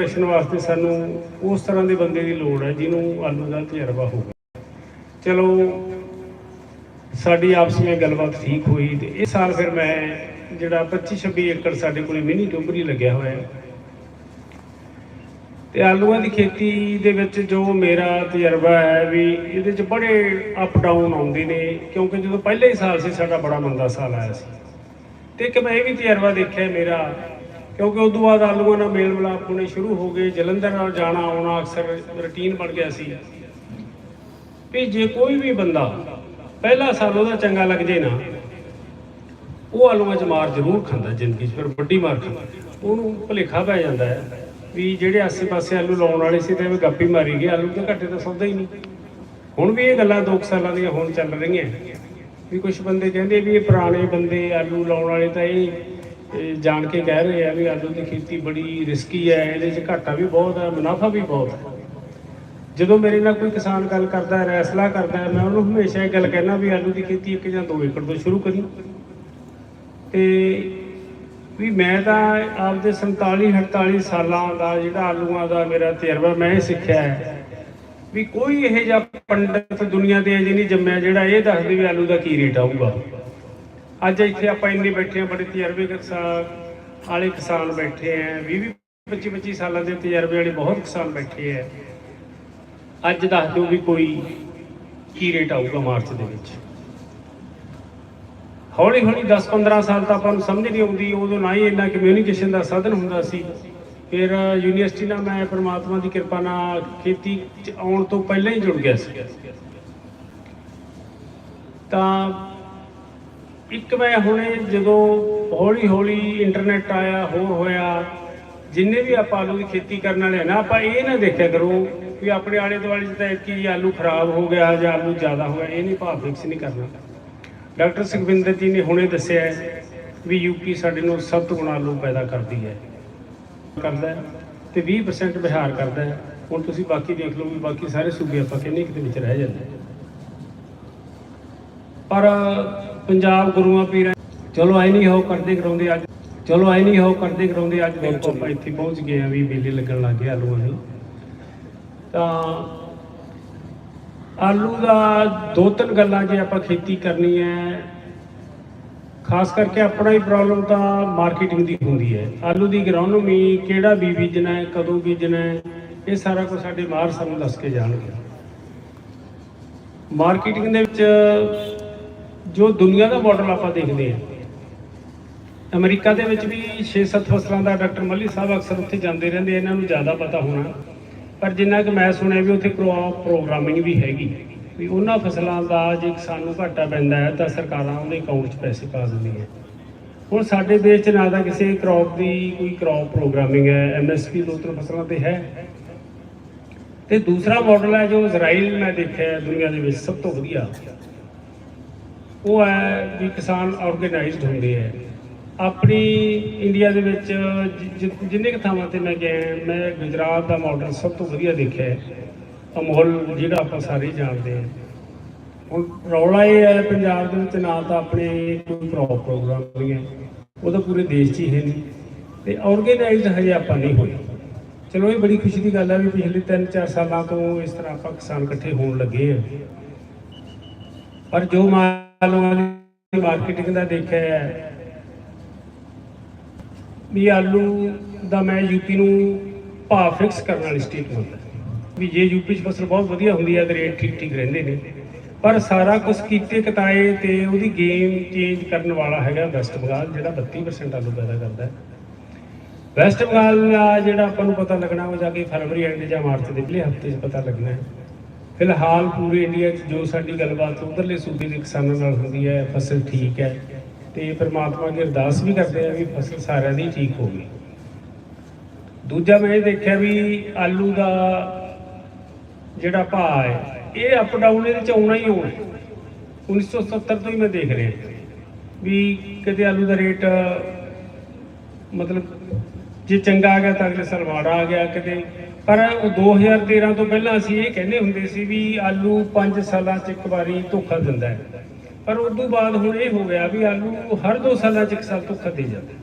ਪ੍ਰਸ਼ਨ ਵਾਸਤੇ ਸਾਨੂੰ ਉਸ ਤਰ੍ਹਾਂ ਦੇ ਬੰਦੇ ਦੀ ਲੋੜ ਹੈ ਜਿਹਨੂੰ ਆਲੂ ਦਾ ਤਜਰਬਾ ਹੋਵੇ। ਚਲੋ, ਸਾਡੀ ਆਪਸ ਵਿੱਚ ਗੱਲਬਾਤ ਠੀਕ ਹੋਈ ਤੇ ਇਸ ਸਾਲ ਫਿਰ ਮੈਂ ਜਿਹੜਾ 25 26 ਏਕੜ ਸਾਡੇ ਕੋਲੇ ਮਿੰਨੀ ਟੋਬਰੀ ਲੱਗਿਆ ਹੋਇਆ ਹੈ। ਤੇ ਆਲੂਆਂ ਦੀ ਖੇਤੀ ਦੇ ਵਿੱਚ ਜੋ ਮੇਰਾ ਤਜਰਬਾ ਹੈ ਵੀ ਇਹਦੇ 'ਚ ਬੜੇ ਅਪ ਡਾਊਨ ਆਉਂਦੇ ਨੇ, ਕਿਉਂਕਿ ਜਦੋਂ ਪਹਿਲੇ ਹੀ ਸਾਲ ਸੀ, ਸਾਡਾ ਬੜਾ ਮੰਦਾ ਸਾਲ ਆਇਆ ਸੀ। ਤੇ ਇੱਕ ਮੈਂ ਇਹ ਵੀ ਤਜਰਬਾ ਦੇਖਿਆ ਮੇਰਾ ਕਿਉਂਕਿ ਉਸ ਤੋਂ ਬਾਅਦ ਆਲੂਆਂ ਨਾਲ ਮੇਲ ਮਿਲਾਪ ਹੋਣੇ ਸ਼ੁਰੂ ਹੋ ਗਏ, ਜਲੰਧਰ ਨਾਲ ਜਾਣਾ ਆਉਣਾ ਅਕਸਰ ਰੁਟੀਨ ਬਣ ਗਿਆ ਸੀ। ਵੀ ਜੇ ਕੋਈ ਵੀ ਬੰਦਾ ਪਹਿਲਾ ਸਾਲ ਉਹਦਾ ਚੰਗਾ ਲੱਗ ਜੇ ਨਾ, ਉਹ ਆਲੂਆਂ 'ਚ ਮਾਰ ਜ਼ਰੂਰ ਖਾਂਦਾ, ਜ਼ਿੰਦਗੀ 'ਚ ਫਿਰ ਵੱਡੀ ਮਾਰ ਖਾਂਦਾ। ਉਹਨੂੰ ਭੁਲੇਖਾ ਪੈ ਜਾਂਦਾ ਹੈ ਵੀ ਜਿਹੜੇ ਆਸੇ-ਪਾਸੇ ਆਲੂ ਲਾਉਣ ਵਾਲੇ ਸੀ ਤੇ ਐਵੇਂ ਗੱਪੀ ਮਾਰੀ ਗਏ, ਆਲੂ ਤਾਂ ਘੱਟੇ ਤਾਂ ਸੌਦਾ ਹੀ ਨਹੀਂ। ਹੁਣ ਵੀ ਇਹ ਗੱਲਾਂ ਦੋ ਕੁ ਸਾਲਾਂ ਦੀਆਂ ਹੁਣ ਚੱਲ ਰਹੀਆਂ। ਵੀ ਕੁਝ ਬੰਦੇ ਕਹਿੰਦੇ ਵੀ ਇਹ ਪੁਰਾਣੇ ਬੰਦੇ ਆਲੂ ਲਾਉਣ ਵਾਲੇ ਤਾਂ ਇਹ ਜਾਣ ਕੇ ਕਹਿ ਰਹੇ ਆ ਵੀ ਆਲੂ ਦੀ ਖੇਤੀ ਬੜੀ ਰਿਸਕੀ ਹੈ, ਇਹਦੇ 'ਚ ਘਾਟਾ ਵੀ ਬਹੁਤ ਹੈ ਮੁਨਾਫਾ ਵੀ ਬਹੁਤ ਹੈ ਜਦੋਂ ਮੇਰੇ ਨਾਲ ਕੋਈ ਕਿਸਾਨ ਗੱਲ ਕਰਦਾ ਹੈ ਰੈਸਲਾ ਕਰਦਾ ਹੈ ਮੈਂ ਉਹਨੂੰ ਹਮੇਸ਼ਾ ਇਹ ਗੱਲ ਕਹਿਣਾ ਵੀ ਆਲੂ ਦੀ ਖੇਤੀ ਇੱਕ ਜਾਂ ਦੋ ਏਕੜ ਤੋਂ ਸ਼ੁਰੂ ਕਰੀ। ਤੇ ਵੀ ਮੈਂ ਤਾਂ ਆਪਦੇ 47 48 ਸਾਲਾਂ ਦਾ ਜਿਹੜਾ ਆਲੂਆਂ ਦਾ ਮੇਰਾ ਤਜਰਬਾ, ਮੈਂ ਇਹ ਸਿੱਖਿਆ ਹੈ ਵੀ ਕੋਈ ਇਹ ਜਿਹਾ ਪੰਡਤ ਦੁਨੀਆ ਦੇ ਅਜੇ ਨਹੀਂ ਜੰਮਿਆ ਜਿਹੜਾ ਇਹ ਦੱਸਦੇ ਵੀ ਆਲੂ ਦਾ ਕੀ ਰੇਟ ਆਊਗਾ। ਅੱਜ ਇੱਥੇ ਆਪਾਂ ਇੰਨੇ ਬੈਠੇ ਆ ਬੜੇ ਤਜਰਬੇ ਕਿਸਾਨ ਵਾਲੇ ਕਿਸਾਨ ਬੈਠੇ ਆ 20 25 25 ਸਾਲਾਂ ਦੇ ਤਜਰਬੇ ਵਾਲੇ ਬਹੁਤ ਕਿਸਾਨ ਬੈਠੇ ਆ। ਅੱਜ ਦੱਸ ਦਿਓ ਵੀ ਕੋਈ ਕੀ ਰੇਟ ਆਊਗਾ ਮਾਰਚ ਦੇ ਵਿੱਚ। ਹੌਲੀ ਹੌਲੀ 10-15 ਸਾਲ ਤਾਂ ਆਪਾਂ ਨੂੰ ਸਮਝ ਨਹੀਂ ਆਉਂਦੀ, ਉਦੋਂ ਨਾ ਹੀ ਇੰਨਾ ਕਮਿਊਨੀਕੇਸ਼ਨ ਦਾ ਸਾਧਨ ਹੁੰਦਾ ਸੀ। ਫਿਰ ਯੂਨੀਵਰਸਿਟੀ ਨਾਲ ਮੈਂ ਪ੍ਰਮਾਤਮਾ ਦੀ ਕਿਰਪਾ ਨਾਲ ਖੇਤੀ 'ਚ ਆਉਣ ਤੋਂ ਪਹਿਲਾਂ ਹੀ ਜੁੜ ਗਿਆ ਸੀ। ਤਾਂ ਇੱਕ ਮੈਂ ਹੁਣੇ ਜਦੋਂ ਹੌਲੀ ਹੌਲੀ ਇੰਟਰਨੈਟ ਆਇਆ, ਹੋਰ ਹੋਇਆ, ਜਿੰਨੇ ਵੀ ਆਪਾਂ ਆਲੂ ਦੀ ਖੇਤੀ ਕਰਨ ਵਾਲੇ ਆ ਨਾ, ਆਪਾਂ ਇਹ ਨਾ ਦੇਖਿਆ ਕਰੋ ਵੀ ਆਪਣੇ ਆਲੇ ਦੁਆਲੇ 'ਚ ਤਾਂ ਕੀ ਆਲੂ ਖਰਾਬ ਹੋ ਗਿਆ ਜਾਂ ਆਲੂ ਜ਼ਿਆਦਾ ਹੋ ਗਿਆ, ਇਹ ਨਹੀਂ ਭਾਵ ਫਿਕਸ ਨਹੀਂ ਕਰਨਾ। ਡਾਕਟਰ ਸੁਖਵਿੰਦਰ ਜੀ ਨੇ ਹੁਣੇ ਦੱਸਿਆ ਹੈ ਵੀ ਯੂਪੀ ਸਾਡੇ ਨੂੰ ਸਭ ਤੋਂ ਗੁਣਾ ਆਲੂ ਪੈਦਾ ਕਰਦੀ ਹੈ। ਕਰਦਾ ਹੈ ਤੇ 20% ਬਿਹਾਰ ਕਰਦਾ ਹੈ। ਹੁਣ ਤੁਸੀਂ ਬਾਕੀ ਦੇਖ ਲਓ ਵੀ ਬਾਕੀ ਸਾਰੇ ਸੂਬੇ ਆਪਾਂ ਕਿੰਨੇ ਕਿਤੇ ਵਿੱਚ ਰਹਿ ਜਾਂਦੇ। ਪਰ ਪੰਜਾਬ ਗੁਰੂਆਂ ਪੀਰਾਂ ਚਲੋ ਆਈ ਨਹੀਂ ਹੋ ਕਰਦੇ ਕਰਾਉਂਦੇ ਅੱਜ। ਚਲੋ ਆਈ ਨਹੀਂ ਹੋ ਕਰਦੇ ਕਰਾਉਂਦੇ ਅੱਜ ਦੇਖੋ ਇੱਥੇ ਪਹੁੰਚ ਗਏ ਆ ਵੀ ਮੇਲੇ ਲੱਗਣ ਲੱਗ ਗਏ ਆਲੂਆਂ ਦੇ। ਤਾਂ ਆਲੂ ਦਾ ਦੋ ਤਿੰਨ ਗੱਲਾਂ ਜੇ ਆਪਾਂ ਖੇਤੀ ਕਰਨੀ ਹੈ ਖਾਸ ਕਰਕੇ ਆਪਣਾ ਹੀ ਪ੍ਰੋਬਲਮ ਤਾਂ ਮਾਰਕੀਟਿੰਗ ਦੀ ਹੁੰਦੀ ਹੈ। ਆਲੂ ਦੀ ਗਰੋਨੋਮੀ ਕਿਹੜਾ ਬੀ ਬੀਜਣਾ ਹੈ ਕਦੋਂ ਬੀਜਣਾ ਹੈ ਇਹ ਸਾਰਾ ਕੁਝ ਸਾਡੇ ਮਾਹਰ ਸਾਨੂੰ ਦੱਸ ਕੇ ਜਾਣਗੇ। ਮਾਰਕੀਟਿੰਗ ਦੇ ਵਿੱਚ ਜੋ ਦੁਨੀਆ ਦਾ ਮਾਡਲ ਆਪਾਂ ਦੇਖਦੇ ਹਾਂ। ਅਮਰੀਕਾ ਦੇ ਵਿੱਚ ਵੀ 6-7 ਫਸਲਾਂ ਦਾ ਡਾਕਟਰ ਮੱਲੀ ਸਾਹਿਬ ਅਕਸਰ ਉੱਥੇ ਜਾਂਦੇ ਰਹਿੰਦੇ ਇਹਨਾਂ ਨੂੰ ਜ਼ਿਆਦਾ ਪਤਾ ਹੋਣਾ। ਪਰ ਜਿੰਨਾ ਕਿ ਮੈਂ ਸੁਣਿਆ ਵੀ ਉੱਥੇ ਕ੍ਰੌਪ ਪ੍ਰੋਗਰਾਮਿੰਗ ਵੀ ਹੈਗੀ। ਵੀ ਉਹਨਾਂ ਫਸਲਾਂ ਦਾ ਜੇ ਕਿਸਾਨ ਨੂੰ ਘਾਟਾ ਪੈਂਦਾ ਹੈ, ਤਾਂ ਸਰਕਾਰਾਂ ਉਹਦੇ ਅਕਾਊਂਟ 'ਚ ਪੈਸੇ ਪਾ ਦਿੰਦੀਆਂ ਹੁਣ ਸਾਡੇ ਦੇਸ਼ 'ਚ ਨਾ ਤਾਂ ਕਿਸੇ ਕ੍ਰੌਪ ਦੀ ਕੋਈ ਕ੍ਰੌਪ ਪ੍ਰੋਗਰਾਮਿੰਗ ਹੈ ਐਮਐਸਪੀ ਦੋ ਤਿੰਨ ਫਸਲਾਂ ਤੇ ਹੈ। ਤੇ ਦੂਸਰਾ ਮਾਡਲ ਹੈ ਜੋ ਇਜ਼ਰਾਈਲ ਮੈਂ ਦੇਖਿਆ ਦੁਨੀਆ ਦੇ ਵਿੱਚ ਸਭ ਤੋਂ ਵਧੀਆ। ਉਹ ਹੈ ਵੀ ਕਿਸਾਨ ਆਰਗੇਨਾਈਜ਼ਡ ਹੁੰਦੇ ਹੈ ਆਪਣੀ ਇੰਡੀਆ ਦੇ ਵਿੱਚ ਜਿੰਨੇ ਕੁ ਥਾਵਾਂ ਤੇ ਮੈਂ ਗਿਆ, ਮੈਂ ਗੁਜਰਾਤ ਦਾ ਮਾਡਲ ਸਭ ਤੋਂ ਵਧੀਆ ਦੇਖਿਆ ਹੈ। ਅਮੋਲ ਜਿਹੜਾ ਆਪਾਂ ਸਾਰੇ ਜਾਣਦੇ ਹਾਂ ਹੁਣ ਰੌਲਾ ਇਹ ਹੈ ਪੰਜਾਬ ਦੇ ਵਿੱਚ ਨਾ ਤਾਂ ਆਪਣੇ ਕੋਈ ਪ੍ਰੋ ਪ੍ਰੋਗਰਾਮ ਨਹੀਂ ਹੈ ਉਹ ਤਾਂ ਪੂਰੇ ਦੇਸ਼ 'ਚ ਹੀ ਹੈ ਨਹੀਂ ਤੇ ਆਰਗੇਨਾਈਜ਼ਡ ਹਜੇ ਆਪਾਂ ਨਹੀਂ ਹੋਏ। ਚਲੋ ਇਹ ਬੜੀ ਖੁਸ਼ੀ ਦੀ ਗੱਲ ਹੈ ਵੀ ਪਿਛਲੇ 3-4 ਸਾਲਾਂ ਤੋਂ ਇਸ ਤਰ੍ਹਾਂ ਆਪਾਂ ਕਿਸਾਨ ਇਕੱਠੇ ਹੋਣ ਲੱਗੇ ਆ। ਪਰ ਜੋ ਮਾਲੋਂ ਦੀ ਮਾਰਕੀਟਿੰਗ ਦਾ ਦੇਖਿਆ ਹੈ। ਵੀ ਆਲੂ ਦਾ ਮੈਂ ਯੂਪੀ ਨੂੰ ਭਾਅ ਫਿਕਸ ਕਰਨ ਵਾਲੀ ਸਟੇਟ ਮੰਨਦਾ ਵੀ ਜੇ ਯੂਪੀ 'ਚ ਫਸਲ ਬਹੁਤ ਵਧੀਆ ਹੁੰਦੀ ਹੈ, ਤੇ ਰੇਟ ਠੀਕ ਠੀਕ ਰਹਿੰਦੇ ਨੇ। ਪਰ ਸਾਰਾ ਕੁਝ ਕੀਤੇ ਕਤਾਏ ਤੇ ਉਹਦੀ ਗੇਮ ਚੇਂਜ ਕਰਨ ਵਾਲਾ ਹੈਗਾ ਵੈਸਟ ਬੰਗਾਲ ਜਿਹੜਾ 32% ਆਲੂ ਪੈਦਾ ਕਰਦਾ ਹੈ। ਵੈਸਟ ਬੰਗਾਲ ਦਾ ਜਿਹੜਾ ਆਪਾਂ ਨੂੰ ਪਤਾ ਲੱਗਣਾ, ਉਹ ਜਾ ਕੇ ਫਰਵਰੀ ਐਂਡ ਜਾਂ ਮਾਰਚ ਦੇ ਪਹਿਲੇ ਹਫ਼ਤੇ 'ਚ ਪਤਾ ਲੱਗਣਾ ਹੈ। ਫਿਲਹਾਲ ਪੂਰੇ ਇੰਡੀਆ 'ਚ ਜੋ ਸਾਡੀ ਗੱਲਬਾਤ ਉਧਰਲੇ ਸੂਬੇ ਦੇ ਕਿਸਾਨਾਂ ਨਾਲ ਹੁੰਦੀ ਹੈ, ਫਸਲ ਠੀਕ ਹੈ ਤੇ ਪ੍ਰਮਾਤਮਾ ਅੱਗੇ ਅਰਦਾਸ ਵੀ ਕਰਦੇ ਆ ਵੀ ਫਸਲ ਸਾਰਿਆਂ ਦੀ ਠੀਕ ਹੋਵੇ ਦੂਜਾ ਮੈਂ ਇਹ ਦੇਖਿਆ ਵੀ ਆਲੂ ਦਾ ਜਿਹੜਾ ਭਾਅ ਹੈ, ਇਹ ਅਪ ਡਾਊਨ ਇਹਦੇ ਚ ਆਉਣਾ ਹੀ ਆਉਣਾ ਹੈ। 1970 ਤੋਂ ਹੀ ਮੈਂ ਦੇਖ ਰਿਹਾ ਵੀ ਕਦੇ ਆਲੂ ਦਾ ਰੇਟ, ਮਤਲਬ ਜੇ ਚੰਗਾ ਆ ਗਿਆ ਤਾਂ ਅਗਲੇ ਸਾਲ ਮਾੜਾ ਆ ਗਿਆ ਕਦੇ ਪਰ ਉਹ 2013 ਤੋਂ ਪਹਿਲਾਂ ਅਸੀਂ ਇਹ ਕਹਿੰਦੇ ਹੁੰਦੇ ਸੀ ਵੀ ਆਲੂ 5 ਸਾਲਾਂ 'ਚ ਇੱਕ ਵਾਰੀ ਧੋਖਾ ਦਿੰਦਾ ਹੈ। ਪਰ ਉਸ ਤੋਂ ਬਾਅਦ ਹੁਣ ਇਹ ਹੋ ਗਿਆ ਵੀ ਆਲੂ ਹਰ 2 ਸਾਲਾਂ 'ਚ ਇੱਕ ਸਾਲ ਧੋਖਾ ਦੇ ਜਾਂਦਾ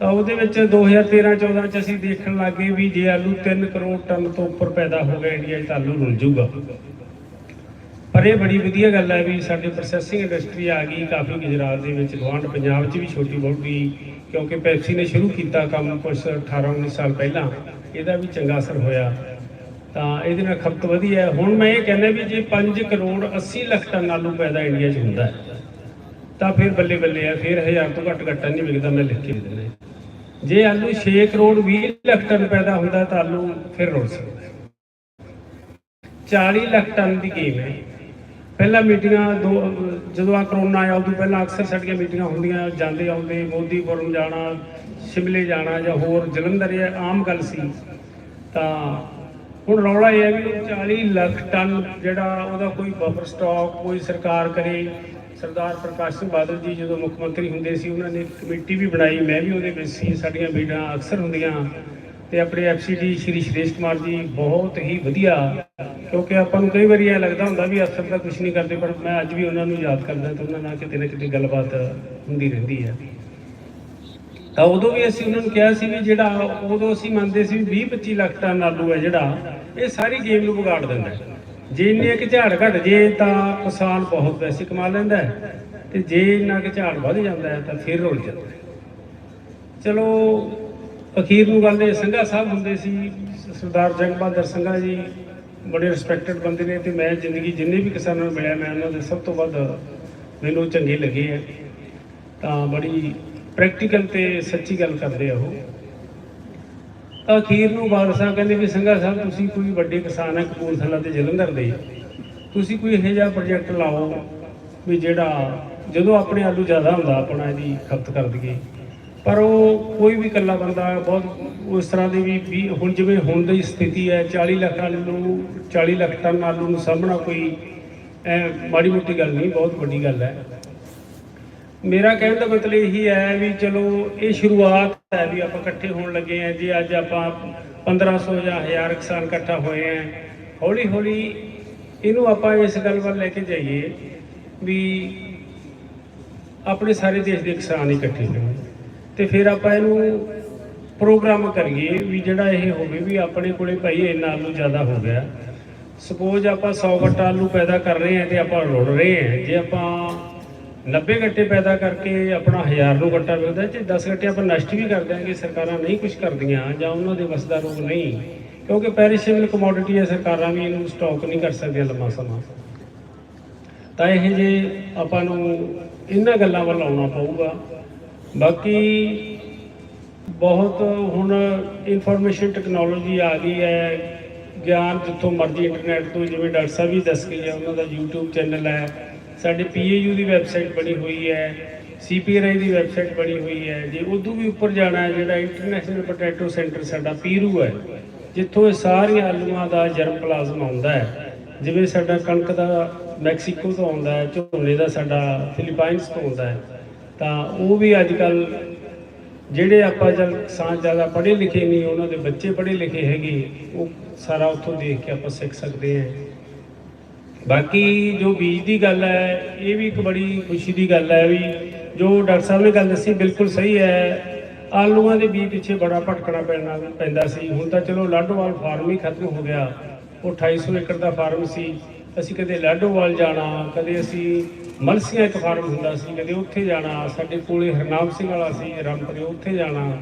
ਤਾਂ ਉਹਦੇ ਵਿੱਚ 2013-14 ਚ ਅਸੀਂ ਦੇਖਣ ਲੱਗੇ ਵੀ ਜੇ ਆਲੂ 3 ਕਰੋੜ ਟਨ ਤੋਂ ਉੱਪਰ ਪੈਦਾ ਹੋ ਗਿਆ ਇੰਡੀਆ 'ਚ ਆਲੂ ਰੁਲ ਜਾਊਗਾ। ਪਰ ਇਹ ਬੜੀ ਵਧੀਆ ਗੱਲ ਹੈ ਵੀ ਸਾਡੀ ਪ੍ਰੋਸੈਸਿੰਗ ਇੰਡਸਟਰੀ ਆ ਗਈ, ਕਾਫੀ ਗੁਜਰਾਤ ਦੇ ਵਿੱਚ ਗਵਾਂਢ ਪੰਜਾਬ 'ਚ ਵੀ ਛੋਟੀ ਮੋਟੀ ਕਿਉਂਕਿ ਪੈਪਸੀ ਨੇ ਸ਼ੁਰੂ ਕੀਤਾ ਕੰਮ ਕੁਝ 18 19 ਸਾਲ ਪਹਿਲਾਂ। ਇਹਦਾ ਵੀ ਚੰਗਾ ਅਸਰ ਹੋਇਆ। ਤਾਂ ਇਹਦੇ ਨਾਲ ਖਪਤ ਵਧੀ ਹੈ। ਹੁਣ ਮੈਂ ਇਹ ਕਹਿੰਦਾ ਵੀ ਜੇ 5 ਕਰੋੜ 80 ਲੱਖ ਟਨ ਆਲੂ ਪੈਦਾ ਇੰਡੀਆ 'ਚ ਹੁੰਦਾ ਤਾਂ ਫਿਰ ਬੱਲੇ ਬੱਲੇ ਆ ਫਿਰ 1000 ਤੋਂ ਘੱਟ ਘੱਟਾ ਨਹੀਂ ਵਿਕਦਾ, ਮੈਂ ਲਿਖ ਕੇ ਦੇ ਦਿੰਦਾ। ਜੇ ਆਲੂ 6 ਕਰੋੜ 20 ਲੱਖ ਟਨ ਪੈਦਾ ਹੁੰਦਾ, ਤਾਂ ਆਲੂ ਫਿਰ ਰੁੜ ਸਕਦਾ ਹੈ। 40 ਲੱਖ ਟਨ ਦੀ ਗੇਮ ਹੈ। ਪਹਿਲਾਂ ਮੀਟਿੰਗਾਂ ਦੋ, ਜਦੋਂ ਆ ਕਰੋਨਾ ਆਇਆ, ਉਦੋਂ ਪਹਿਲਾਂ ਅਕਸਰ ਸਾਡੀਆਂ ਮੀਟਿੰਗਾਂ ਹੁੰਦੀਆਂ, ਜਾਂਦੇ ਆਉਂਦੇ ਮੋਦੀਪੁਰਮ ਜਾਣਾ, ਸ਼ਿਮਲੇ ਜਾਣਾ ਜਾਂ ਹੋਰ ਜਲੰਧਰ, ਇਹ ਆਮ ਗੱਲ ਸੀ। ਤਾਂ ਹੁਣ ਰੌਲਾ ਇਹ ਹੈ ਵੀ ਉਹ 40 ਲੱਖ ਟਨ ਜਿਹੜਾ ਉਹਦਾ ਕੋਈ ਬਫਰ ਸਟਾਕ ਕੋਈ ਸਰਕਾਰ ਕਰੇ। ਸਰਦਾਰ ਪ੍ਰਕਾਸ਼ ਸਿੰਘ ਬਾਦਲ ਜੀ ਜਦੋਂ ਮੁੱਖ ਮੰਤਰੀ ਹੁੰਦੇ ਸੀ, ਉਹਨਾਂ ਨੇ ਕਮੇਟੀ ਵੀ ਬਣਾਈ। ਮੈਂ ਵੀ ਉਹਦੇ ਵਿੱਚ ਸੀ, ਸਾਡੀਆਂ ਮੀਟਿੰਗਾਂ ਅਕਸਰ ਹੁੰਦੀਆਂ। ਤੇ ਆਪਣੇ ਐਫਸੀਡੀ ਸ਼੍ਰੀ ਸ਼੍ਰੇਸ਼ ਕੁਮਾਰ ਜੀ ਬਹੁਤ ਹੀ ਵਧੀਆ, ਕਿਉਂਕਿ ਆਪਾਂ ਨੂੰ ਕਈ ਵਾਰੀ ਇਹ ਲੱਗਦਾ ਹੁੰਦਾ ਵੀ ਅਫਸਰ ਤਾਂ ਕੁਝ ਨਹੀਂ ਕਰਦੇ, ਪਰ ਮੈਂ ਅੱਜ ਵੀ ਉਹਨਾਂ ਨੂੰ ਯਾਦ ਕਰਦਾ ਤੇ ਉਹਨਾਂ ਨਾਲ ਕਿਤੇ ਨਾ ਕਿਤੇ ਗੱਲਬਾਤ ਹੁੰਦੀ ਰਹਿੰਦੀ ਹੈ। ਤਾਂ ਉਦੋਂ ਵੀ ਅਸੀਂ ਉਹਨਾਂ ਨੂੰ ਕਿਹਾ ਸੀ ਵੀ ਜਿਹੜਾ ਉਦੋਂ ਅਸੀਂ ਮੰਨਦੇ ਸੀ ਵੀ 20 25 ਲੱਖ ਟਨ ਆਲੂ ਹੈ ਜਿਹੜਾ, ਇਹ ਸਾਰੀ ਗੇਮ ਨੂੰ ਵਿਗਾੜ ਦਿੰਦਾ ਜੇ ਇੰਨੇ ਕਿ ਝਾੜ ਘਟ ਜੇ ਤਾਂ ਕਿਸਾਨ ਬਹੁਤ ਪੈਸੇ ਕਮਾ ਲੈਂਦਾ ਹੈ ਤੇ ਜੇ ਇੰਨਾ ਕਿ ਝਾੜ ਵੱਧ ਜਾਂਦਾ ਤਾਂ ਫਿਰ ਰੁਲ ਜਾਂਦਾ ਚਲੋ ਅਖੀਰ ਨੂੰ ਗੱਲ ਇਹ, ਸੰਘਾ ਸਾਹਿਬ ਹੁੰਦੇ ਸੀ, ਸਰਦਾਰ ਜੰਗ ਬਹਾਦਰ ਸੰਘਾ ਜੀ, ਬੜੇ ਰਿਸਪੈਕਟਡ ਬੰਦੇ ਨੇ ਤੇ ਮੈਂ ਜ਼ਿੰਦਗੀ ਜਿੰਨੇ ਵੀ ਕਿਸਾਨਾਂ ਨੂੰ ਮਿਲਿਆ, ਮੈਂ ਉਹਨਾਂ ਦੇ ਸਭ ਤੋਂ ਵੱਧ ਮੈਨੂੰ ਚੰਗੇ ਲੱਗੇ ਹੈ। ਤਾਂ ਬੜੀ ਪ੍ਰੈਕਟੀਕਲ ਤੇ ਸੱਚੀ ਗੱਲ ਕਰਦੇ ਆ ਉਹ। ਤਾਂ ਅਖੀਰ ਨੂੰ ਬਾਦਲ ਸਾਹਿਬ ਕਹਿੰਦੇ ਵੀ, ਸੰਘਾ ਸਾਹਿਬ, ਤੁਸੀਂ ਕੋਈ ਵੱਡੇ ਕਿਸਾਨ ਹੈ ਕਪੂਰਥਲਾ ਤੇ ਜਲੰਧਰ ਦੇ। ਤੁਸੀਂ ਕੋਈ ਇਹੋ ਜਿਹਾ ਪ੍ਰੋਜੈਕਟ ਲਾਓ ਵੀ ਜਿਹੜਾ ਜਦੋਂ ਆਪਣੇ ਆਲੂ ਜ਼ਿਆਦਾ ਹੁੰਦਾ, ਆਪਣਾ ਇਹਦੀ ਖਪਤ ਕਰ ਦਈਏ। ਪਰ ਉਹ ਕੋਈ ਵੀ ਇਕੱਲਾ ਬੰਦਾ ਬਹੁਤ ਉਸ ਤਰ੍ਹਾਂ ਦੀ ਵੀ ਹੁਣ ਜਿਵੇਂ ਹੁਣ ਦੀ ਸਥਿਤੀ ਹੈ 40 ਲੱਖ ਆਲੂ ਨੂੰ 40 ਲੱਖ ਟਨ ਆਲੂ ਨੂੰ ਸਾਹਮਣਾ ਕੋਈ, ਐ ਮਾੜੀ ਮੋਟੀ ਗੱਲ ਨਹੀਂ, ਬਹੁਤ ਵੱਡੀ ਗੱਲ ਹੈ। ਮੇਰਾ ਕਹਿਣ ਦਾ ਮਤਲਬ ਇਹੀ ਹੈ ਵੀ ਚਲੋ, ਇਹ ਸ਼ੁਰੂਆਤ ਹੈ ਵੀ ਆਪਾਂ ਇਕੱਠੇ ਹੋਣ ਲੱਗੇ ਆ ਜੇ ਅੱਜ ਆਪਾਂ 1500 ਜਾਂ 1000 ਕਿਸਾਨ ਇਕੱਠਾ ਹੋਏ ਆ ਹੌਲੀ ਹੌਲੀ ਇਹਨੂੰ ਆਪਾਂ ਇਸ ਗੱਲ ਵੱਲ ਲੈ ਕੇ ਜਾਈਏ ਵੀ ਆਪਣੇ ਸਾਰੇ ਦੇਸ਼ ਦੇ ਕਿਸਾਨ ਇਕੱਠੇ ਹੋਣ। ਤੇ ਫਿਰ ਆਪਾਂ ਇਹਨੂੰ ਪ੍ਰੋਗਰਾਮ ਕਰੀਏ ਵੀ ਜਿਹੜਾ ਇਹ ਹੋਵੇ ਵੀ ਆਪਣੇ ਕੋਲੇ ਭਾਈ ਇੰਨਾ ਆਲੂ ਜ਼ਿਆਦਾ ਹੋ ਗਿਆ। ਸਪੋਜ਼ ਆਪਾਂ 100 ਗੱਟਾ ਆਲੂ ਪੈਦਾ ਕਰ ਰਹੇ ਹਾਂ ਤੇ ਆਪਾਂ ਰੁੜ ਰਹੇ ਹਾਂ। ਜੇ ਆਪਾਂ 90 ਗੱਟੇ ਪੈਦਾ ਕਰਕੇ ਆਪਣਾ 1000 ਨੂੰ ਗੱਟਾ ਮਿਲਦਾ, ਜੇ 10 ਗੱਟੇ ਆਪਾਂ ਨਸ਼ਟ ਵੀ ਕਰ ਦਿਆਂਗੇ ਸਰਕਾਰਾਂ ਨਹੀਂ ਕੁਝ ਕਰਦੀਆਂ ਜਾਂ ਉਹਨਾਂ ਦੇ ਵਸਦਾ ਰੋਗ ਨਹੀਂ, ਕਿਉਂਕਿ ਪੈਰਿਸ਼ੇਬਲ ਕਮੋਡਿਟੀ ਹੈ, ਸਰਕਾਰਾਂ ਵੀ ਇਹਨੂੰ ਸਟਾਕ ਨਹੀਂ ਕਰ ਸਕਦੀਆਂ ਲੰਮਾ ਸਮਾਂ। ਤਾਂ ਇਹ ਜੇ ਆਪਾਂ ਨੂੰ ਇਹਨਾਂ ਗੱਲਾਂ ਵੱਲ ਆਉਣਾ ਪਊਗਾ। ਬਾਕੀ ਬਹੁਤ ਹੁਣ ਇਨਫੋਰਮੇਸ਼ਨ ਟੈਕਨੋਲੋਜੀ ਆ ਗਈ ਹੈ। ਗਿਆਨ ਜਿੱਥੋਂ ਮਰਜ਼ੀ ਇੰਟਰਨੈਟ ਤੋਂ, ਜਿਵੇਂ ਡਾਕਟਰ ਸਾਹਿਬ ਵੀ ਦੱਸ ਗਏ ਆ ਉਹਨਾਂ ਦਾ YouTube ਚੈਨਲ ਹੈ। ਸਾਡੇ PAU ਦੀ ਵੈਬਸਾਈਟ ਬਣੀ ਹੋਈ ਹੈ CPRI ਦੀ ਵੈਬਸਾਈਟ ਬਣੀ ਹੋਈ ਹੈ। ਜੇ ਉਦੋਂ ਵੀ ਉੱਪਰ ਜਾਣਾ ਹੈ, ਜਿਹੜਾ ਇੰਟਰਨੈਸ਼ਨਲ ਪੋਟੈਟੋ ਸੈਂਟਰ ਸਾਡਾ ਪੀਰੂ ਹੈ, ਜਿੱਥੋਂ ਇਹ ਸਾਰੀਆਂ ਆਲੂਆਂ ਦਾ ਜਰਮ ਪਲਾਜ਼ਮ ਆਉਂਦਾ ਹੈ। ਜਿਵੇਂ ਸਾਡਾ ਕਣਕ ਦਾ ਮੈਕਸੀਕੋ ਤੋਂ ਆਉਂਦਾ ਹੈ, ਝੋਨੇ ਦਾ ਸਾਡਾ ਫਿਲੀਪਾਈਨਸ ਤੋਂ ਆਉਂਦਾ ਹੈ। ਤਾਂ ਉਹ ਵੀ ਅੱਜ ਕੱਲ ਜਿਹੜੇ ਆਪਾਂ ਜਦ ਕਿਸਾਨ ਜ਼ਿਆਦਾ ਪੜ੍ਹੇ ਲਿਖੇ ਨਹੀਂ, ਉਹਨਾਂ ਦੇ ਬੱਚੇ ਪੜ੍ਹੇ ਲਿਖੇ ਹੈਗੇ, ਉਹ ਸਾਰਾ ਉੱਥੋਂ ਦੇਖ ਕੇ ਆਪਾਂ ਸਿੱਖ ਸਕਦੇ ਹਾਂ। ਬਾਕੀ ਜੋ ਬੀਜ ਦੀ ਗੱਲ ਹੈ, ਇਹ ਵੀ ਇੱਕ ਬੜੀ ਖੁਸ਼ੀ ਦੀ ਗੱਲ ਹੈ ਵੀ ਜੋ ਡਾਕਟਰ ਸਾਹਿਬ ਨੇ ਗੱਲ ਦੱਸੀ ਬਿਲਕੁਲ ਸਹੀ ਹੈ। ਆਲੂਆਂ ਦੇ ਬੀਜ ਪਿੱਛੇ ਬੜਾ ਭਟਕਣਾ ਪੈਣਾ, ਪੈਂਦਾ ਸੀ। ਹੁਣ ਤਾਂ ਚਲੋ ਲਾਡੋਵਾਲ ਫਾਰਮ ਹੀ ਖਤਮ ਹੋ ਗਿਆ। ਉਹ 250 ਏਕੜ ਦਾ ਫਾਰਮ ਸੀ। ਅਸੀਂ ਕਦੇ ਲਾਡੋਵਾਲ ਜਾਣਾ, ਕਦੇ ਅਸੀਂ ਮਲਸੀਆਂ ਇੱਕ ਫਾਰਮ ਹੁੰਦਾ ਸੀ ਕਦੇ ਉੱਥੇ ਜਾਣਾ, ਸਾਡੇ ਕੋਲੇ ਹਰਨਾਮ ਸਿੰਘ ਵਾਲਾ ਸੀ, ਰਾਮਪੁਰੇ ਉੱਥੇ ਜਾਣਾ।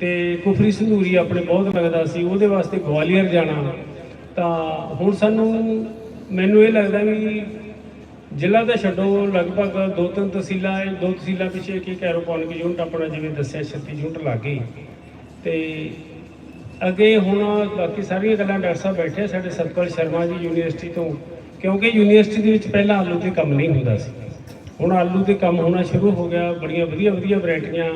ਤੇ ਕੁਫਰੀ ਸੰਧੂਰੀ ਆਪਣੇ ਬਹੁਤ ਲੱਗਦਾ ਸੀ, ਉਹਦੇ ਵਾਸਤੇ ਗਵਾਲੀਅਰ ਜਾਣਾ। ਤਾਂ ਹੁਣ ਸਾਨੂੰ, ਮੈਨੂੰ ਇਹ ਲੱਗਦਾ ਵੀ ਜ਼ਿਲ੍ਹਾ ਤਾਂ ਛੱਡੋ, ਲਗਭਗ ਦੋ ਤਿੰਨ ਤਹਿਸੀਲਾਂ ਹੈ ਦੋ ਤਹਿਸੀਲਾਂ ਪਿੱਛੇ ਕਿ ਇੱਕ ਯੂਨਿਟ ਆਪਣਾ ਜਿਵੇਂ ਦੱਸਿਆ 36 ਯੂਨਿਟ ਲੱਗ। ਗਈ ਤੇ ਅੱਗੇ ਹੁਣ ਬਾਕੀ ਸਾਰੀਆਂ ਗੱਲਾਂ ਡਾਕਟਰ ਸਾਹਿਬ ਬੈਠੇ ਸਾਡੇ ਸਤਪਾਲ ਸ਼ਰਮਾ ਜੀ ਯੂਨੀਵਰਸਿਟੀ ਤੋਂ। ਕਿਉਂਕਿ ਯੂਨੀਵਰਸਿਟੀ ਦੇ ਵਿੱਚ ਪਹਿਲਾਂ ਆਲੂ ਤੇ ਕੰਮ ਨਹੀਂ ਹੁੰਦਾ ਸੀ। ਹੁਣ ਆਲੂ ਤੇ ਕੰਮ ਹੋਣਾ ਸ਼ੁਰੂ ਹੋ ਗਿਆ, ਬੜੀਆਂ ਵਧੀਆ ਵਧੀਆ ਵੈਰਾਈਟੀਆਂ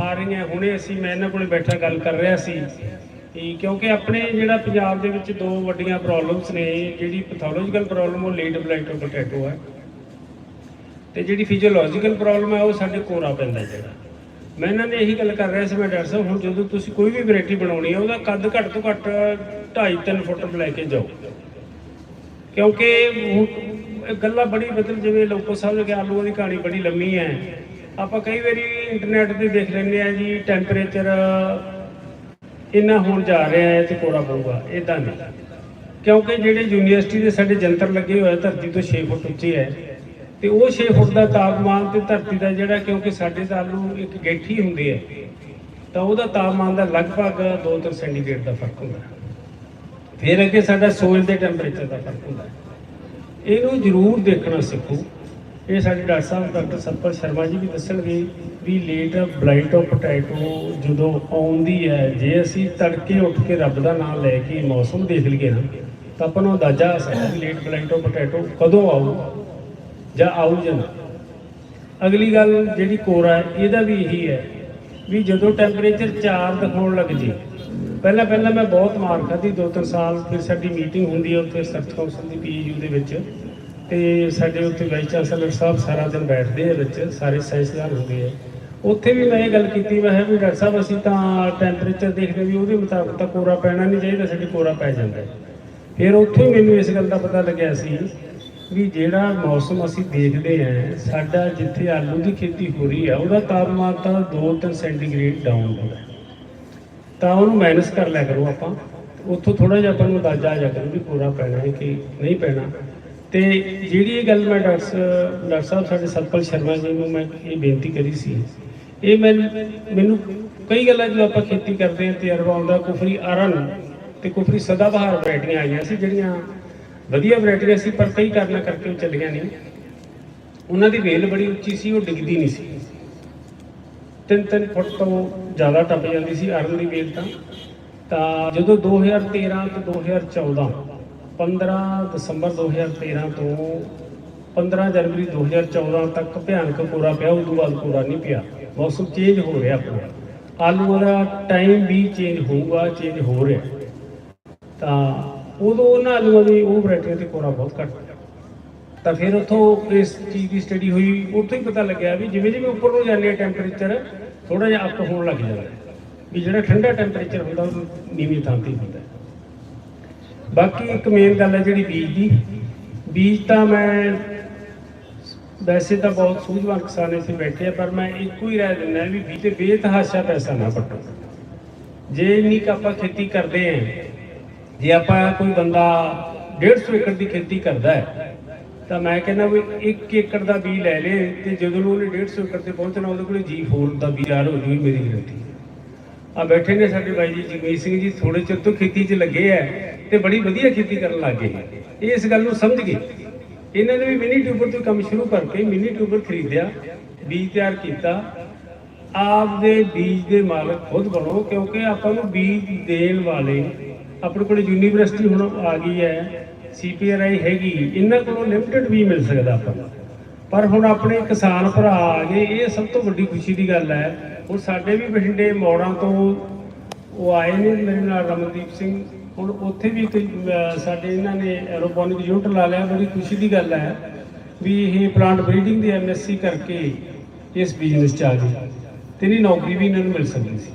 ਆ ਰਹੀਆਂ। ਹੁਣੇ ਅਸੀਂ ਮੈਂ ਇਹਨਾਂ ਕੋਲੇ ਬੈਠਾ ਗੱਲ ਕਰ ਰਿਹਾ ਸੀ ਕਿ ਕਿਉਂਕਿ ਆਪਣੇ ਜਿਹੜਾ ਪੰਜਾਬ ਦੇ ਵਿੱਚ ਦੋ ਵੱਡੀਆਂ ਪ੍ਰੋਬਲਮਸ ਨੇ, ਜਿਹੜੀ ਪੈਥੋਲੋਜੀਕਲ ਪ੍ਰੋਬਲਮ ਉਹ ਲੇਟ ਬਲਾਈਟ ਪੋਟੈਟੋ ਹੈ। ਤੇ ਜਿਹੜੀ ਫਿਜ਼ੀਓਲੋਜੀਕਲ ਪ੍ਰੋਬਲਮ ਹੈ, ਉਹ ਸਾਡੇ ਕੋਰਾ ਪੈਂਦਾ ਜਿਹੜਾ। ਮੈਂ ਇਹਨਾਂ ਨੇ ਇਹੀ ਗੱਲ ਕਰ ਰਿਹਾ ਸੀ, ਮੈਂ ਡਾਕਟਰ ਸਾਹਿਬ, ਹੁਣ ਜਦੋਂ ਤੁਸੀਂ ਕੋਈ ਵੀ ਵੈਰਾਈਟੀ ਬਣਾਉਣੀ ਹੈ, ਉਹਦਾ ਕੱਦ ਘੱਟ ਤੋਂ ਘੱਟ 2.5 3 ਫੁੱਟ ਲੈ ਕੇ ਜਾਓ। ਕਿਉਂਕਿ ਹੁਣ ਗੱਲਾਂ ਬੜੀ ਮਤਲਬ ਜਿਵੇਂ ਲੋਕੋ ਸਾਹਿਬ ਨੇ ਆਲੂਆਂ ਦੀ ਕਹਾਣੀ ਬੜੀ ਲੰਮੀ ਹੈ। ਆਪਾਂ ਕਈ ਵਾਰੀ ਇੰਟਰਨੈਟ ਤੇ ਦੇਖ ਲੈਂਦੇ ਆ ਜੀ ਟੈਂਪਰੇਚਰ ਇੰਨਾ ਹੋਣ ਜਾ ਰਿਹਾ ਹੈ ਤੇ ਕੋਰਾ ਪਊਗਾ ਇਦਾਂ ਨਹੀਂ। ਕਿਉਂਕਿ ਜਿਹੜੇ ਯੂਨੀਵਰਸਿਟੀ ਦੇ ਸਾਡੇ ਜੰਤਰ ਲੱਗੇ ਹੋਏ ਆ, ਧਰਤੀ ਤੋਂ 6 ਫੁੱਟ ਉੱਚੇ ਹੈ। ਤੇ ਉਹ 6 ਫੁੱਟ ਦਾ ਤਾਪਮਾਨ ਤੇ ਧਰਤੀ ਦਾ ਜਿਹੜਾ ਕਿਉਂਕਿ ਸਾਡੇ ਨਾਲ ਨੂੰ ਇੱਕ ਗੇਠੀ ਹੁੰਦੀ ਹੈ ਤਾਂ ਉਹਦਾ ਤਾਪਮਾਨ ਦਾ ਲਗਭਗ 2-3 ਸੈਂਟੀਗ੍ਰੇਡ ਦਾ ਫ਼ਰਕ ਹੁੰਦਾ। ਹੈ ਫਿਰ ਅੱਗੇ ਸਾਡਾ ਸੋਇਲ ਦੇ ਟੈਂਪਰੇਚਰ ਦਾ ਫ਼ਰਕ ਹੁੰਦਾ। ਇਹਨੂੰ ਜ਼ਰੂਰ ਦੇਖਣਾ ਸਿੱਖੋ। ਇਹ ਸਾਡੇ ਡਾਕਟਰ ਸਾਹਿਬ, ਡਾਕਟਰ ਸਤਪਾਲ ਸ਼ਰਮਾ ਜੀ ਵੀ ਦੱਸਣਗੇ ਵੀ ਲੇਟ ਬਲਾਈਟ ਆਫ ਪੋਟੈਟੋ ਜਦੋਂ ਆਉਂਦੀ ਹੈ, ਜੇ ਅਸੀਂ ਤੜਕੇ ਉੱਠ ਕੇ ਰੱਬ ਦਾ ਨਾਮ ਲੈ ਕੇ ਮੌਸਮ ਦੇਖ ਲਈਏ ਨਾ, ਤਾਂ ਆਪਾਂ ਨੂੰ ਅੰਦਾਜ਼ਾ ਆ ਸਕਦਾ ਵੀ ਲੇਟ ਬਲਾਈਟ ਆਫ ਪੋਟੈਟੋ ਕਦੋਂ ਆਊ ਜਾਂ ਆਊ ਜਾਂ ਅਗਲੀ ਗੱਲ ਜਿਹੜੀ ਕੋਰਾ ਹੈ ਇਹਦਾ ਵੀ ਇਹੀ ਹੈ ਵੀ ਜਦੋਂ ਟੈਂਪਰੇਚਰ 4 ਦਿਖਾਉਣ ਲੱਗ ਜੇ ਪਹਿਲਾਂ ਪਹਿਲਾਂ ਮੈਂ ਬਹੁਤ ਮਾਰ ਖਾਧੀ, ਦੋ ਤਿੰਨ ਸਾਲ, ਫਿਰ ਸਾਡੀ ਮੀਟਿੰਗ ਹੁੰਦੀ ਹੈ ਉੱਥੇ ਸਰਚ ਕਾਉਂਸਲ ਦੀ ਪੀਯੂ ਦੇ ਵਿੱਚ। ਤੇ ਸਾਡੇ ਉੱਥੇ ਵਾਈਸ ਚਾਂਸਲਰ ਸਾਹਿਬ ਸਾਰਾ ਦਿਨ ਬੈਠਦੇ ਆ ਵਿੱਚ, ਸਾਰੇ ਸਾਇੰਸਦਾਨ ਹੁੰਦੇ ਆ। ਉੱਥੇ ਵੀ ਮੈਂ ਇਹ ਗੱਲ ਕੀਤੀ, ਮੈਂ ਵੀ ਡਾਕਟਰ ਸਾਹਿਬ, ਅਸੀਂ ਤਾਂ ਟੈਂਪਰੇਚਰ ਦੇਖਦੇ ਵੀ ਉਹਦੇ ਮੁਤਾਬਕ ਤਾਂ ਕੋਰਾ ਪੈਣਾ ਨਹੀਂ ਚਾਹੀਦਾ, ਸਾਡੇ ਕੋਰਾ ਪੈ ਜਾਂਦਾ ਫਿਰ ਉੱਥੇ ਮੈਨੂੰ ਇਸ ਗੱਲ ਦਾ ਪਤਾ ਲੱਗਿਆ ਸੀ ਵੀ ਜਿਹੜਾ ਮੌਸਮ ਅਸੀਂ ਦੇਖਦੇ ਆਂ, ਸਾਡਾ ਜਿੱਥੇ ਆਲੂ ਦੀ ਖੇਤੀ ਹੋ ਰਹੀ ਹੈ ਉਹਦਾ ਤਾਪਮਾਨ ਤਾਂ 2-3 ਸੈਂਟੀਗ੍ਰੇਡ ਡਾਊਨ ਹੁੰਦਾ ਤਾਂ ਉਹਨੂੰ ਮਾਈਨਸ ਕਰ ਲਿਆ ਕਰੋ ਆਪਾਂ। ਉੱਥੋਂ ਥੋੜਾ ਜਿਹਾ ਆਪਾਂ ਨੂੰ ਅੰਦਾਜ਼ਾ ਆ ਜਾ ਕਰੂ ਵੀ ਪੂਰਾ ਪੈਣਾ ਹੈ ਕਿ ਨਹੀਂ ਪੈਣਾ। ਤੇ ਜਿਹੜੀ ਇਹ ਗੱਲ ਮੈਂ ਡਾਕਟਰ ਡਾਕਟਰ ਸਾਹਿਬ ਸਾਡੇ ਸਤਪਾਲ ਸ਼ਰਮਾ ਜੀ ਨੂੰ ਮੈਂ ਇਹ ਬੇਨਤੀ ਕਰੀ ਸੀ। ਇਹ ਮੈਂ, ਮੈਨੂੰ ਕਈ ਗੱਲਾਂ ਜੋ ਆਪਾਂ ਖੇਤੀ ਕਰਦੇ ਹਾਂ ਤਜਰਬਾ ਆਉਂਦਾ, ਕੁਫਰੀ ਅਰਨ ਤੇ ਕੁਫਰੀ ਸਦਾਬਹਾਰ ਵੈਰਾਈਟੀਆਂ ਆਈਆਂ ਸੀ, ਜਿਹੜੀਆਂ ਵਧੀਆ ਵੈਰਾਈਟੀਆਂ ਸੀ, ਪਰ ਕਈ ਕਾਰਨਾਂ ਕਰਕੇ ਉਹ ਚੱਲੀਆਂ ਨਹੀਂ। ਉਹਨਾਂ ਦੀ ਵੇਲ ਬੜੀ ਉੱਚੀ ਸੀ, ਉਹ ਡਿੱਗਦੀ ਨਹੀਂ ਸੀ। ਤਿੰਨ ਤਿੰਨ ਫੁੱਟ ਤੋਂ ਜ਼ਿਆਦਾ ਟੱਪ ਜਾਂਦੀ ਸੀ ਅਰਨ ਦੀ ਵੇਲ ਤਾਂ। ਤਾਂ ਜਦੋਂ 2013 ਤੋਂ 2014 15 ਦਸੰਬਰ 2013 ਤੋਂ 15 ਜਨਵਰੀ 2014 ਤੱਕ ਭਿਆਨਕ ਕੋਰਾ ਪਿਆ ਉਸ ਤੋਂ ਬਾਅਦ ਕੋਰਾ ਨਹੀਂ ਪਿਆ। ਮੌਸਮ ਚੇਂਜ ਹੋ ਰਿਹਾ ਪੂਰਾ। ਆਲੂਆਂ ਦਾ ਟਾਈਮ ਵੀ ਚੇਂਜ ਹੋਊਗਾ ਚੇਂਜ ਹੋ ਰਿਹਾ। ਤਾਂ ਉਦੋਂ ਉਹਨਾਂ ਆਲੂਆਂ ਦੀ, ਉਹ ਵੈਰਾਈਟੀਆਂ ਤੇ ਕੋਰਾ ਬਹੁਤ ਘੱਟ ਤਾਂ ਫਿਰ ਉੱਥੋਂ ਇਸ ਚੀਜ਼ ਦੀ ਸਟੱਡੀ ਹੋਈ। ਉੱਥੋਂ ਹੀ ਪਤਾ ਲੱਗਿਆ ਵੀ ਜਿਵੇਂ ਜਿਵੇਂ ਉੱਪਰ ਨੂੰ ਜਾਂਦੇ ਆ ਟੈਂਪਰੇਚਰ ਥੋੜਾ ਜਿਹਾ ਅੱਤ ਹੋਣ ਲੱਗ ਜਾਂਦਾ ਵੀ ਜਿਹੜਾ ਠੰਡਾ ਟੈਂਪਰੇਚਰ ਹੁੰਦਾ ਉਹ ਨੀਵੀਂ ਥਾਂ ਤੇ ਹੁੰਦਾ ਬਾਕੀ ਇੱਕ ਮੇਨ ਗੱਲ ਹੈ ਜਿਹੜੀ ਬੀਜ ਦੀ। ਬੀਜ ਤਾਂ ਮੈਂ ਵੈਸੇ ਤਾਂ ਬਹੁਤ ਸੂਝਵਾਨ ਕਿਸਾਨ ਇੱਥੇ ਬੈਠੇ ਆ, ਪਰ ਮੈਂ ਇੱਕੋ ਹੀ ਰਾਏ ਦਿੰਦਾ ਵੀ ਬੀਜ ਤੇ ਬੇਤਹਾਸ਼ਾ ਪੈਸਾ ਨਾ ਪੱਟੋ। ਜੇ ਇੰਨੀ ਕੁ ਆਪਾਂ ਖੇਤੀ ਕਰਦੇ ਆਂ ਜੇ ਆਪਾਂ ਕੋਈ ਬੰਦਾ 150 ਏਕੜ ਦੀ ਖੇਤੀ ਕਰਦਾ ਹੈ ਤਾਂ ਮੈਂ ਕਹਿੰਦਾ ਵੀ 1 ਏਕੜ ਦਾ ਬੀਜ ਲੈ ਲੇ ਤੇ ਜਦੋਂ ਨੂੰ ਉਹਨੇ 150 ਏਕੜ ਤੇ ਪਹੁੰਚਣਾ, ਉਹਦੇ ਕੋਲੇ ਜੀ4 ਦਾ ਬੀਜ ਆ ਹੋ ਜੂਗੀ ਮੇਰੀ ਗਰੰਟੀ ਆ ਬੈਠੇ ਨੇ ਸਾਡੇ ਬਾਈ ਜੀ, ਜਗਮੀਤ ਸਿੰਘ ਜੀ ਥੋੜੇ ਚਿਰ ਤੋਂ ਖੇਤੀ 'ਚ ਲੱਗੇ ਐ ਤੇ ਬੜੀ ਵਧੀਆ ਖੇਤੀ ਕਰਨ ਲੱਗੇ ਇਹ ਇਸ ਗੱਲ ਨੂੰ ਸਮਝ ਗਏ। ਇਹਨਾਂ ਨੇ ਵੀ ਮਿਨੀ ਟਿਊਬਰ ਤੋਂ ਕੰਮ ਸ਼ੁਰੂ ਕਰਕੇ ਮਿਨੀ ਟਿਊਬਰ ਖਰੀਦਿਆ, ਬੀਜ ਤਿਆਰ ਕੀਤਾ। ਆਪ ਦੇ ਬੀਜ ਦੇ ਮਾਲਕ ਖੁਦ ਬਣੋ, ਕਿਉਂਕਿ ਆਪਾਂ ਨੂੰ ਬੀਜ ਦੇਣ ਵਾਲੇ ਆਪਣੇ ਕੋਲ ਯੂਨੀਵਰਸਿਟੀ ਹੁਣ ਆ ਗਈ ਹੈ। ਸੀਪੀਆਰਆਈ ਹੈਗੀ, ਇਹਨਾਂ ਕੋਲੋਂ ਲਿਮਟਿਡ ਵੀ ਮਿਲ ਸਕਦਾ ਆਪਾਂ ਨੂੰ। ਪਰ ਹੁਣ ਆਪਣੇ ਕਿਸਾਨ ਭਰਾ ਆ ਗਏ ਇਹ ਸਭ ਤੋਂ ਵੱਡੀ ਖੁਸ਼ੀ ਦੀ ਗੱਲ ਹੈ, ਹੁਣ ਸਾਡੇ ਵੀ ਬਠਿੰਡੇ ਮੋੜਾਂ ਤੋਂ ਉਹ ਆਏ ਨੇ, ਮੇਰੇ ਨਾਲ ਰਮਨਦੀਪ ਸਿੰਘ। ਹੁਣ ਉੱਥੇ ਵੀ ਸਾਡੇ ਇਹਨਾਂ ਨੇ ਐਰੋਪੋਨਿਕ ਯੂਨਿਟ ਲਾ ਲਿਆ, ਬੜੀ ਖੁਸ਼ੀ ਦੀ ਗੱਲ ਹੈ ਵੀ ਇਹ ਪਲਾਂਟ ਬਰੀਡਿੰਗ ਦੀ ਐਮਐਸਸੀ ਕਰਕੇ ਇਸ ਬਿਜ਼ਨਸ 'ਚ ਆ ਗਏ। ਤੇ ਨਹੀਂ ਨੌਕਰੀ ਵੀ ਇਹਨਾਂ ਨੂੰ ਮਿਲ ਸਕਦੀ ਸੀ।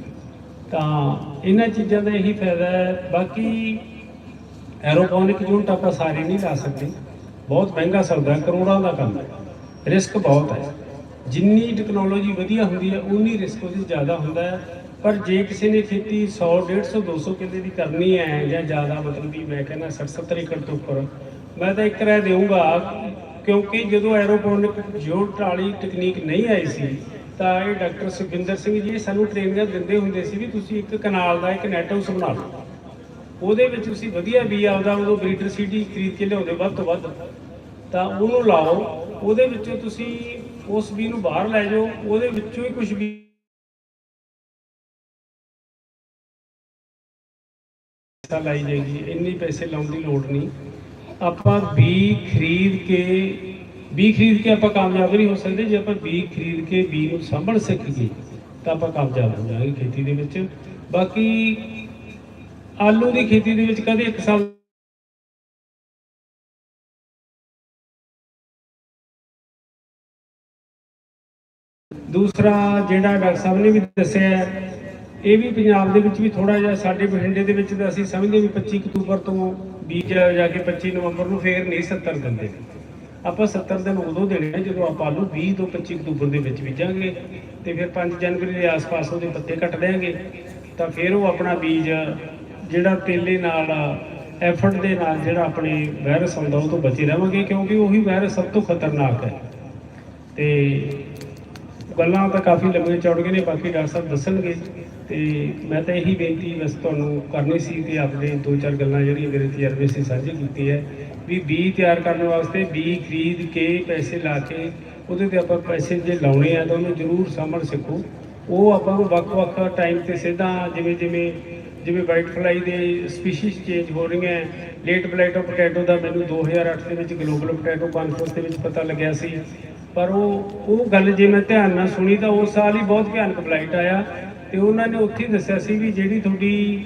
ਤਾਂ ਇਹਨਾਂ ਚੀਜ਼ਾਂ ਦਾ ਇਹੀ ਫਾਇਦਾ ਹੈ। ਬਾਕੀ ਐਰੋਪੋਨਿਕ ਯੂਨਿਟ ਆਪਾਂ ਸਾਰੇ ਨਹੀਂ ਲਾ ਸਕਦੇ। ਬਹੁਤ ਮਹਿੰਗਾ ਸੌਦਾ ਕਰੋੜਾਂ ਦਾ ਕੰਮ ਹੈ। ਰਿਸਕ ਬਹੁਤ ਹੈ। ਜਿੰਨੀ ਟੈਕਨੋਲੋਜੀ ਵਧੀਆ ਹੁੰਦੀ ਹੈ, ਉਨੀ ਰਿਸਕ ਉਹਦੀ ਜ਼ਿਆਦਾ ਹੁੰਦਾ ਹੈ। ਪਰ ਜੇ ਕਿਸੇ ਨੇ ਖੇਤੀ 100 150 200 ਕਿੱਲੇ ਦੀ ਕਰਨੀ ਹੈ ਜਾਂ ਜ਼ਿਆਦਾ, ਮਤਲਬ ਵੀ ਮੈਂ ਕਹਿੰਦਾ 60 70 ਏਕੜ ਤੋਂ ਉੱਪਰ, ਮੈਂ ਤਾਂ ਇੱਕ ਰਹਿ ਦੇਵਾਂਗਾ ਕਿਉਂਕਿ ਜਦੋਂ ਐਰੋਪੋਨਿਕ ਯੂਨਿਟ ਵਾਲੀ ਟੈਕਨੀਕ ਨਹੀਂ ਆਈ ਸੀ, ਤਾਂ ਇਹ ਡਾਕਟਰ ਸੁਖਿੰਦਰ ਸਿੰਘ ਜੀ ਸਾਨੂੰ ਟ੍ਰੇਨਿੰਗ ਦਿੰਦੇ ਹੁੰਦੇ ਸੀ ਵੀ ਤੁਸੀਂ ਇੱਕ ਕਨਾਲ ਦਾ ਇੱਕ ਨੈਟ ਹਾਊਸ ਬਣਾ ਲਓ। ਉਹਦੇ ਵਿੱਚ ਤੁਸੀਂ ਵਧੀਆ ਬੀ ਆਪਦਾ ਉਦੋਂ ਬਰੀਡਰ ਸੀਡੀ ਖਰੀਦ ਕੇ ਲਿਆਉਂਦੇ ਵੱਧ ਤੋਂ ਵੱਧ, ਤਾਂ ਉਹਨੂੰ ਲਾਓ, ਉਹਦੇ ਵਿੱਚੋਂ ਤੁਸੀਂ ਉਸ ਬੀ ਨੂੰ ਬਾਹਰ ਲੈ ਜਾਓ, ਉਹਦੇ ਵਿੱਚੋਂ ਹੀ ਕੁਝ ਵੀ ਪੈਸਾ ਲਾਈ ਜਾਏਗੀ, ਇੰਨੇ ਪੈਸੇ ਲਾਉਣ ਦੀ ਲੋੜ ਨਹੀਂ। ਆਪਾਂ ਬੀ ਖਰੀਦ ਕੇ ਬੀ ਖਰੀਦ ਕੇ ਆਪਾਂ ਕਾਮਯਾਬ ਨਹੀਂ ਹੋ ਸਕਦੇ, ਜੇ ਆਪਾਂ ਬੀ ਖਰੀਦ ਕੇ ਬੀ ਨੂੰ ਸਾਂਭਣ ਸਕੀਏ ਤਾਂ ਆਪਾਂ ਕਾਮਯਾਬ ਹੋ ਜਾਵਾਂਗੇ ਖੇਤੀ ਦੇ ਵਿੱਚ। ਬਾਕੀ ਆਲੂ ਦੀ ਖੇਤੀ ਦੇ ਵਿੱਚ ਕਦੇ ਇੱਕ ਸਾਲ ਦੂਸਰਾ ਜਿਹੜਾ ਡਾਕਟਰ ਸਾਹਿਬ ਨੇ ਵੀ ਦੱਸਿਆ ਇਹ ਵੀ ਪੰਜਾਬ ਦੇ ਵਿੱਚ ਵੀ ਥੋੜਾ ਜਿਹਾ ਸਾਡੇ ਬਠਿੰਡੇ ਦੇ ਵਿੱਚ ਤਾਂ ਅਸੀਂ ਸਮਝਦੇ ਵੀ 25 ਅਕਤੂਬਰ ਤੋਂ ਬੀਜ ਜਾ ਕੇ 25 ਨਵੰਬਰ ਨੂੰ ਫੇਰ ਨਹੀਂ 70 ਦਿੰਦੇ ਆਪਾਂ 70 ਦਿਨ ਉਦੋਂ ਦੇਣੇ ਜਦੋਂ ਆਪਾਂ ਆਲੂ 20 ਤੋਂ 25 ਅਕਤੂਬਰ ਦੇ ਵਿੱਚ ਬੀਜਾਂਗੇ ਤੇ ਫਿਰ 5 ਜਨਵਰੀ ਦੇ ਆਸ-ਪਾਸ ਉਹਦੇ ਪੱਤੇ ਕੱਟ ਦਿਆਂਗੇ, ਤਾਂ ਫਿਰ ਉਹ ਆਪਣਾ ਬੀਜ ਜਿਹੜਾ ਤੇਲੇ ਨਾਲ ਐਫਰਟ ਦੇ ਨਾਲ ਜਿਹੜਾ ਆਪਣੇ ਵਾਇਰਸ ਆਉਂਦਾ, ਉਹ ਤੋਂ ਬਚੇ ਰਹਾਂਗੇ, ਕਿਉਂਕਿ ਉਹੀ ਵਾਇਰਸ ਸਭ ਤੋਂ ਖਤਰਨਾਕ ਹੈ। ਤੇ ਗੱਲਾਂ ਤਾਂ ਕਾਫੀ ਲੰਬੇ ਚੌੜ ਗਏ ਨੇ, ਬਾਕੀ ਡਾਕਟਰ ਸਾਹਿਬ ਦੱਸਣਗੇ। ਤੇ ਮੈਂ ਤਾਂ ਇਹੀ ਬੇਨਤੀ ਬਸ ਤੁਹਾਨੂੰ ਕਰਨੀ ਸੀ ਤੇ ਆਪਣੇ ਦੋ ਚਾਰ ਗੱਲਾਂ ਜਿਹੜੀਆਂ ਮੇਰੇ ਤਜਰਬੇ ਸੀ ਸਾਂਝੇ ਕੀਤੀ ਹੈ, ਵੀ ਬੀ ਤਿਆਰ ਕਰਨ ਵਾਸਤੇ ਬੀ ਖਰੀਦ ਕੇ ਪੈਸੇ ਲਾ ਕੇ ਉਹਦੇ ਤੇ ਆਪਾਂ ਪੈਸੇ ਜੇ ਲਾਉਣੇ ਆ ਤਾਂ ਉਹਨੂੰ ਜ਼ਰੂਰ ਸਾਂਭਣ ਸਿੱਖੋ। ਉਹ ਆਪਾਂ ਨੂੰ ਵੱਖ-ਵੱਖ ਟਾਈਮ ਤੇ ਸਿੱਧਾ ਜਿਵੇਂ ਜਿਵੇਂ ਜਿਵੇਂ ਵਾਈਟ ਫਲਾਈ ਦੇ ਸਪੀਸੀਜ਼ ਚੇਂਜ ਹੋ ਰਹੀਆਂ ਲੇਟ ਬਲਾਈਟ ਆਫ ਪੋਟੈਟੋ ਦਾ ਮੈਨੂੰ 2008 ਦੇ ਵਿੱਚ ਗਲੋਬਲ ਪੋਟੈਟੋ ਕਾਨਫਰੰਸ ਦੇ ਵਿੱਚ ਪਤਾ ਲੱਗਿਆ ਸੀ। ਪਰ ਉਹ ਉਹ ਗੱਲ ਜੇ ਮੈਂ ਧਿਆਨ ਨਾਲ ਸੁਣੀ ਤਾਂ ਉਸ ਸਾਲ ਹੀ ਬਹੁਤ ਭਿਆਨਕ ਬਲਾਈਟ ਆਇਆ ਤੇ ਉਹਨਾਂ ਨੇ ਉੱਥੇ ਹੀ ਦੱਸਿਆ ਸੀ ਵੀ ਜਿਹੜੀ ਤੁਹਾਡੀ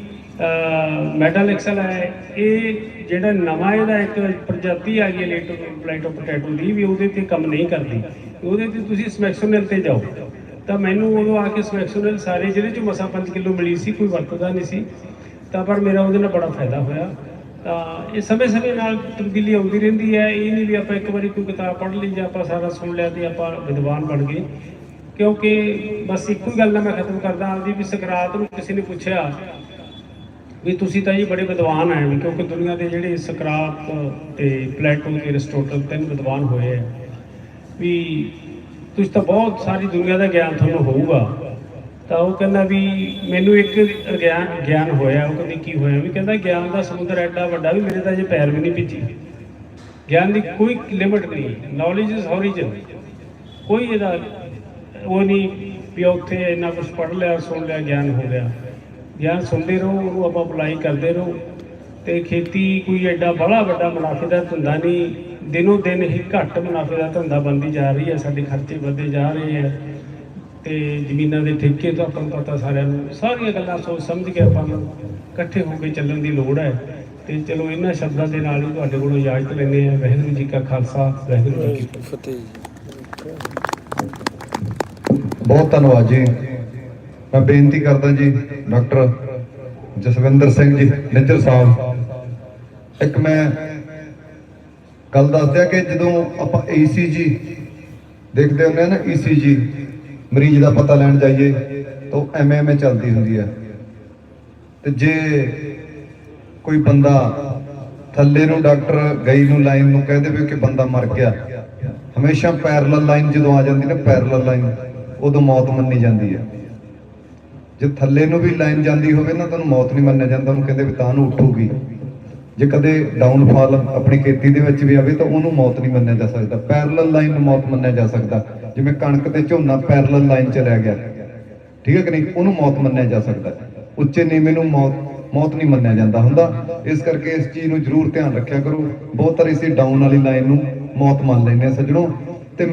ਮੈਟਲ ਐਕਸਲ ਹੈ, ਇਹ ਜਿਹੜਾ ਨਵਾਂ ਇਹਦਾ ਇੱਕ ਪ੍ਰਜਾਤੀ ਆ ਗਈ ਹੈ ਲੇਟ ਬਲਾਈਟ ਆਫ ਪੋਟੈਟੋ ਦੀ, ਵੀ ਉਹਦੇ ਤੇ ਕੰਮ ਨਹੀਂ ਕਰਦੀ। ਉਹਦੇ ਤੇ ਤੁਸੀਂ ਸਮੈਕਸੋਨਲ ਤੇ ਜਾਓ। ਤਾਂ ਮੈਨੂੰ ਉਦੋਂ ਆ ਕੇ ਸਮੈਕਸੋਨਲ ਸਾਰੇ ਜਿਹਦੇ ਚੋਂ ਮਸਾ 5 ਕਿਲੋ ਮਿਲੀ ਸੀ, ਕੋਈ ਵਰਤਦਾ ਨਹੀਂ ਸੀ। ਤਾਂ ਪਰ ਮੇਰਾ ਉਹਦੇ ਨਾਲ ਬੜਾ ਫਾਇਦਾ ਹੋਇਆ। ਤਾਂ ਇਹ ਸਮੇਂ-ਸਮੇਂ ਨਾਲ ਤਬਦੀਲੀ ਆਉਂਦੀ ਰਹਿੰਦੀ ਹੈ। ਇਹ ਨਹੀਂ ਵੀ ਆਪਾਂ ਇੱਕ ਵਾਰੀ ਕੋਈ ਕਿਤਾਬ ਪੜ੍ਹ ਲਈ ਜਾਂ ਆਪਾਂ ਸਾਰਾ ਸੁਣ ਲਿਆ ਤੇ ਆਪਾਂ ਵਿਦਵਾਨ ਬਣ ਗਏ। ਕਿਉਂਕਿ ਬਸ ਇੱਕੋ ਹੀ ਗੱਲ ਨਾਲ ਮੈਂ ਖਤਮ ਕਰਦਾ ਆਪਦੀ ਵੀ ਸਕਰਾਤ ਨੂੰ ਕਿਸੇ ਨੇ ਪੁੱਛਿਆ ਵੀ ਤੁਸੀਂ ਤਾਂ ਜੀ ਬੜੇ ਵਿਦਵਾਨ ਆਏ ਵੀ ਕਿਉਂਕਿ ਦੁਨੀਆ ਦੇ ਜਿਹੜੇ ਸਕਰਾਤ ਤੇ ਪਲੇਟੋ ਤੇ ਅਰਿਸਟੋਟਲ ਤਿੰਨ ਵਿਦਵਾਨ ਹੋਏ ਆ। ਵੀ ਤੁਸੀਂ ਤਾਂ ਬਹੁਤ ਸਾਰੀ ਦੁਨੀਆ ਦਾ ਗਿਆਨ ਤੁਹਾਨੂੰ ਹੋਊਗਾ। ਤਾਂ ਉਹ ਕਹਿੰਦਾ ਵੀ ਮੈਨੂੰ ਇੱਕ ਗਿਆਨ ਗਿਆਨ ਹੋਇਆ, ਉਹ ਕਹਿੰਦੀ ਕੀ ਹੋਇਆ? ਵੀ ਕਹਿੰਦਾ ਗਿਆਨ ਦਾ ਸਮੁੰਦਰ ਐਡਾ ਵੱਡਾ ਵੀ ਮੇਰੇ ਤਾਂ ਜੇ ਪੈਰ ਵੀ ਨਹੀਂ ਭਿੱਜੀ। ਗਿਆਨ ਦੀ ਕੋਈ ਲਿਮਿਟ ਨਹੀਂ ਨੌਲੇਜ ਇਜ਼ ਹੋਰੀਜਨ ਕੋਈ ਇਹਦਾ ਉਹ ਨਹੀਂ ਵੀ ਉੱਥੇ ਇੰਨਾ ਕੁਝ ਪੜ੍ਹ ਲਿਆ, ਸੁਣ ਲਿਆ, ਗਿਆਨ ਹੋ ਗਿਆ। ਗਿਆਨ ਸੁਣਦੇ ਰਹੋ, ਉਹਨੂੰ ਆਪਾਂ ਅਪਲਾਈ ਕਰਦੇ ਰਹੋ। ਤੇ ਖੇਤੀ ਕੋਈ ਐਡਾ ਬੜਾ ਵੱਡਾ ਮੁਨਾਫੇ ਦਾ ਧੰਦਾ ਨਹੀਂ। ਦਿਨੋ ਦਿਨ ਹੀ ਘੱਟ ਮੁਨਾਫੇ ਦਾ ਧੰਦਾ ਬਣਦੀ ਜਾ ਰਹੀ ਹੈ, ਸਾਡੇ ਖਰਚੇ ਵਧਦੇ ਜਾ ਰਹੇ ਹੈ ਤੇ ਜ਼ਮੀਨਾਂ ਦੇ ਠੇਕੇ ਤੋਂ ਆਪਾਂ ਨੂੰ ਪਤਾ ਸਾਰਿਆਂ ਨੂੰ, ਸਾਰੀਆਂ ਗੱਲਾਂ ਸੋਚ ਸਮਝ ਕੇ ਆਪਾਂ ਨੂੰ ਇਕੱਠੇ ਹੋ ਕੇ ਚੱਲਣ ਦੀ ਲੋੜ ਹੈ ਤੇ ਚਲੋ ਇਹਨਾਂ ਸ਼ਬਦਾਂ ਦੇ ਨਾਲ ਹੀ ਤੁਹਾਡੇ ਕੋਲੋਂ ਇਜਾਜ਼ਤ ਲੈਂਦੇ ਆ ਵਾਹਿਗੁਰੂ ਜੀ ਕਾ ਖਾਲਸਾ, ਵਾਹਿਗੁਰੂ ਜੀ ਕੀ ਫਤਿਹ। ਬਹੁਤ ਧੰਨਵਾਦ ਜੀ। ਮੈਂ ਬੇਨਤੀ ਕਰਦਾ ਜੀ, ਡਾਕਟਰ ਜਸਵਿੰਦਰ ਸਿੰਘ ਜੀ, ਨਿੱਜਰ ਸਾਹਿਬ। ਇੱਕ ਮੈਂ ਗੱਲ ਦੱਸ ਦਿਆਂ ਕਿ ਜਦੋਂ ਆਪਾਂ ECG ਦੇਖਦੇ ਹੁੰਦੇ ਆ ਨਾ ECG ਮਰੀਜ਼ ਦਾ ਪਤਾ ਲੈਣ ਜਾਈਏ, ਤਾਂ ਐਵੇਂ ਐਵੇਂ ਚੱਲਦੀ ਹੁੰਦੀ ਹੈ ਤੇ ਜੇ ਕੋਈ ਬੰਦਾ ਥੱਲੇ ਨੂੰ ਡਾਕਟਰ, ਗਈ ਨੂੰ ਲਾਈਨ ਨੂੰ ਕਹਿ ਦੇਵੇ ਕਿ ਬੰਦਾ ਮਰ ਗਿਆ, ਹਮੇਸ਼ਾ ਪੈਰਲਲ ਲਾਈਨ ਜਦੋਂ ਆ ਜਾਂਦੀ ਨਾ ਪੈਰਲਲ ਲਾਈਨ ਉਦੋਂ ਮੌਤ ਮੰਨੀ ਜਾਂਦੀ ਹੈ ਜੇ ਥੱਲੇ ਨੂੰ ਵੀ ਲਾਈਨ ਜਾਂਦੀ ਹੋਵੇ ਨਾ ਤੁਹਾਨੂੰ ਮੌਤ ਨਹੀਂ ਮੰਨਿਆ ਜਾਂਦਾ, ਉਹਨੂੰ ਕਹਿੰਦੇ ਵੀ ਤਾਂ ਨੂੰ ਉੱਠੂਗੀ। ਜੇ ਕਦੇ ਡਾਊਨਫਾਲ ਆਪਣੀ ਖੇਤੀ ਦੇ ਵਿੱਚ ਵੀ ਆਵੇ ਤਾਂ ਉਹਨੂੰ ਮੌਤ ਨਹੀਂ ਮੰਨਿਆ ਜਾ ਸਕਦਾ। ਪੈਰਲਲ ਲਾਈਨ ਨੂੰ ਮੌਤ ਮੰਨਿਆ ਜਾ ਸਕਦਾ। ਜਿਵੇਂ ਕਣਕ ਤੇ ਝੋਨਾ ਪੈਰਲਲ ਲਾਈਨ ਚ ਰਹਿ ਗਿਆ। ਠੀਕ ਹੈ ਕਿ ਨਹੀਂ? ਉਹਨੂੰ ਮੌਤ ਮੰਨਿਆ ਜਾ ਸਕਦਾ। ਉੱਚੇ ਨੀਵੇਂ ਨੂੰ ਮੌਤ ਮੌਤ ਨਹੀਂ ਮੰਨਿਆ ਜਾਂਦਾ ਹੁੰਦਾ। ਇਸ ਕਰਕੇ ਇਸ ਚੀਜ਼ ਨੂੰ ਜ਼ਰੂਰ ਧਿਆਨ ਰੱਖਿਆ ਕਰੋ। ਬਹੁਤ ਵਾਰੀ ਅਸੀਂ ਡਾਊਨ ਵਾਲੀ ਲਾਈਨ ਨੂੰ ਮੌਤ ਮੰਨ ਲੈਂਦੇ ਹਾਂ। ਸੱਜਣੋ